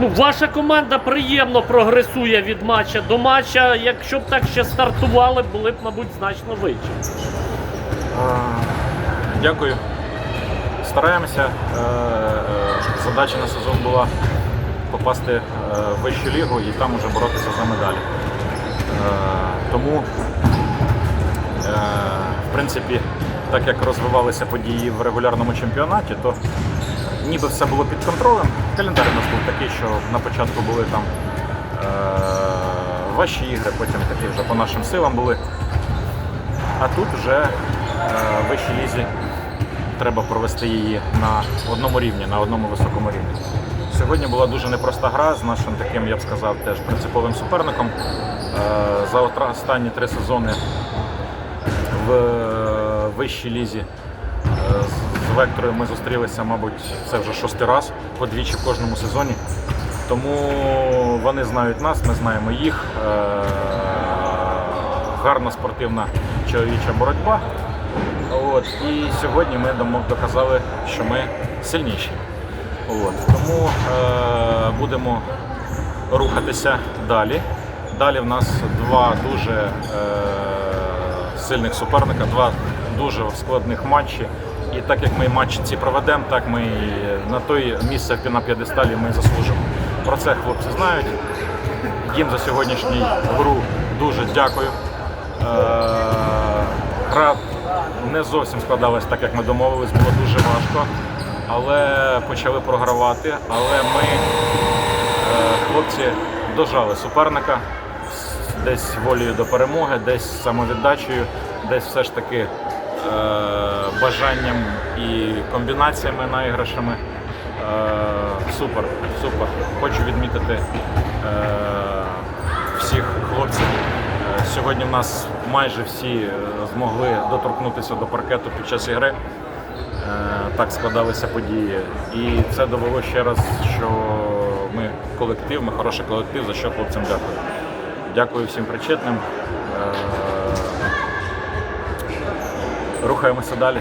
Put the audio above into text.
Ну, ваша команда приємно прогресує від матча до матча. Якщо б так ще стартували, були б, мабуть, значно вище. Дякую. Стараємося. Е, е, Задача на сезон була попасти е, в вищу лігу і там уже боротися за медалі. Тому, в принципі, так як розвивалися події в регулярному чемпіонаті, то ніби все було під контролем. Календар у нас був такий, що на початку були там е, важчі ігри, потім такі вже по нашим силам були. А тут вже е, вищій лізі треба провести її на одному рівні, на одному високому рівні. Сьогодні була дуже непроста гра з нашим таким, я б сказав, теж принциповим суперником. Е, За останні три сезони в е, вищій лізі е, з- Векторою ми зустрілися, мабуть, це вже шостий раз, подвічі в кожному сезоні. Тому вони знають нас, ми знаємо їх. Е, Гарна спортивна чоловіча боротьба. От. І сьогодні ми доказали, що ми сильніші. От. Тому е, будемо рухатися далі. Далі в нас два дуже е, сильних суперника, два дуже складних матчі. І так як ми матчі ці проведемо, так ми на той місце на п'єдесталі ми заслужимо. Про це хлопці знають. Їм за сьогоднішню гру дуже дякую. Е, Гра не зовсім складалась так, як ми домовились, було дуже важко, але почали програвати. Але ми, е, хлопці, дожали суперника десь волею до перемоги, десь самовіддачею, десь все ж таки е, бажанням і комбінаціями наіграшами. Е, Супер, супер. Хочу відмітити е, всіх хлопців. Е, Сьогодні в нас майже всі змогли доторкнутися до паркету під час ігри. Так складалися події. І це довело ще раз, що ми колектив, ми хороший колектив, за що хлопцям дякую. Дякую всім причетним. Рухаємося далі.